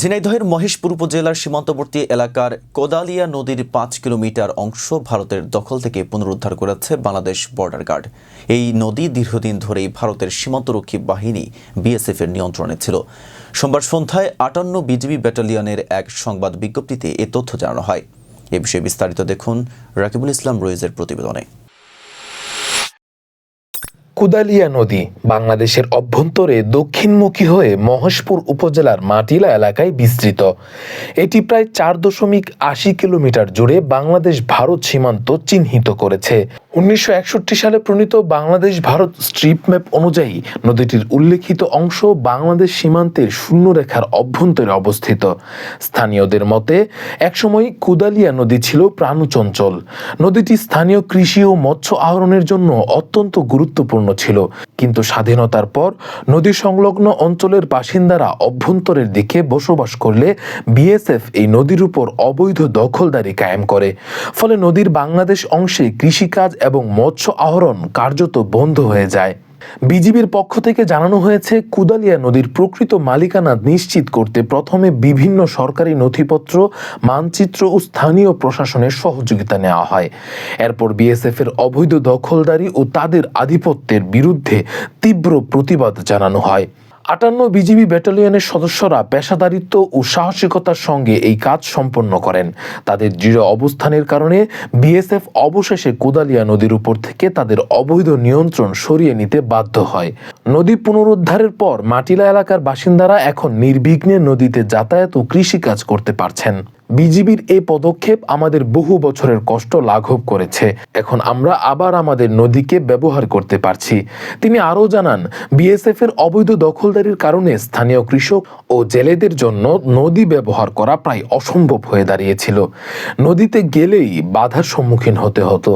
ঝিনাইদহের মহেশপুর উপজেলার সীমান্তবর্তী এলাকার কোদালিয়া নদীর পাঁচ কিলোমিটার অংশ ভারতের দখল থেকে পুনরুদ্ধার করেছে বাংলাদেশ বর্ডার গার্ড। এই নদী দীর্ঘদিন ধরেই ভারতের সীমান্তরক্ষী বাহিনী বিএসএফ এর নিয়ন্ত্রণে ছিল। সোমবার সন্ধ্যায় আটান্ন বিজিবি ব্যাটালিয়নের এক সংবাদ বিজ্ঞপ্তিতে এ তথ্য জানানো হয়। এ বিষয়ে বিস্তারিত দেখুন রাকিবুল ইসলাম রয়েজের প্রতিবেদনে। কুদালিয়া নদী বাংলাদেশের অভ্যন্তরে দক্ষিণমুখী হয়ে মহেশপুর উপজেলার মাটিলা এলাকায় বিস্তৃত। এটি প্রায় চার দশমিক আশি কিলোমিটার জুড়ে বাংলাদেশ ভারত সীমান্ত চিহ্নিত করেছে। উনিশশো একষট্টি সালে প্রণীত বাংলাদেশ ভারত স্ট্রিপ ম্যাপ অনুযায়ী নদীটির উল্লেখিত অংশ বাংলাদেশ সীমান্তের শূন্যরেখার অভ্যন্তরে অবস্থিত। স্থানীয়দের মতে, একসময় কুদালিয়া নদী ছিল প্রাণচঞ্চল। নদীটি স্থানীয় কৃষি ও মৎস্য আহরণের জন্য অত্যন্ত গুরুত্বপূর্ণ ছিল। কিন্তু স্বাধীনতার পর নদী সংলগ্ন অঞ্চলের বাসিন্দারা অভ্যন্তরের দিকে বসবাস করলে বিএসএফ এই নদীর উপর অবৈধ দখলদারি কায়েম করে। ফলে নদীর বাংলাদেশ অংশে কৃষিকাজ এবং মৎস্য আহরণ কার্যত বন্ধ হয়ে যায়। বিজিবির পক্ষ থেকে জানানো হয়েছে, কুদালিয়া নদীর প্রকৃত মালিকানা নিশ্চিত করতে প্রথমে বিভিন্ন সরকারি নথিপত্র, মানচিত্র ও স্থানীয় প্রশাসনের সহযোগিতা নেওয়া হয়। এরপর বিএসএফ এর অবৈধ দখলদারি ও তাদের আধিপত্যের বিরুদ্ধে তীব্র প্রতিবাদ জানানো হয়। আটান্ন বিজিবি ব্যাটালিয়নের সদস্যরা পেশাদারিত্ব ও সাহসিকতার সঙ্গে এই কাজ সম্পন্ন করেন। তাদের দৃঢ় অবস্থানের কারণে বিএসএফ অবশেষে কোদালিয়া নদীর উপর থেকে তাদের অবৈধ নিয়ন্ত্রণ সরিয়ে নিতে বাধ্য হয়। নদী পুনরুদ্ধারের পর মাটিলা এলাকার বাসিন্দারা এখন নির্বিঘ্নে নদীতে যাতায়াত ও কৃষিকাজ করতে পারছেন। বিজিবির এই পদক্ষেপ আমাদের বহু বছরের কষ্ট লাঘব করেছে। এখন আমরা আবার আমাদের নদীকে ব্যবহার করতে পারছি। তিনি আরও জানান বিএসএফ এর অবৈধ দখলদারির কারণে স্থানীয় কৃষক ও জেলেদের জন্য নদী ব্যবহার করা প্রায় অসম্ভব হয়ে দাঁড়িয়েছিল। নদীতে গেলেই বাধার সম্মুখীন হতে হতো,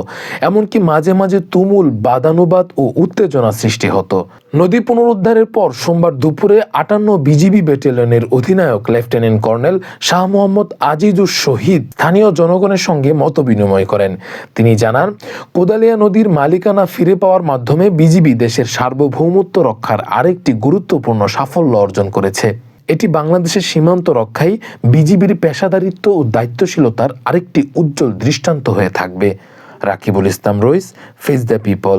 এমনকি মাঝে মাঝে তুমুল বাদানুবাদ ও উত্তেজনা সৃষ্টি হতো। নদী পুনরুদ্ধারের পর সোমবার দুপুরে আটান্ন বিজিবি ব্যাটালিয়নের অধিনায়ক লেফটেন্যান্ট কর্নেল শাহ মোহাম্মদ আজিজুর শহীদ স্থানীয় জনগণের সঙ্গে মত বিনিময় করেন। তিনি জানান, কোদালিয়া নদীর মালিকানা ফিরে পাওয়ার মাধ্যমে বিজিবি দেশের সার্বভৌমত্ব রক্ষার আরেকটি গুরুত্বপূর্ণ সাফল্য অর্জন করেছে। এটি বাংলাদেশের সীমান্ত রক্ষায় বিজিবির পেশাদারিত্ব ও দায়িত্বশীলতার আরেকটি উজ্জ্বল দৃষ্টান্ত হয়ে থাকবে। Rakibul Islam Rais face the people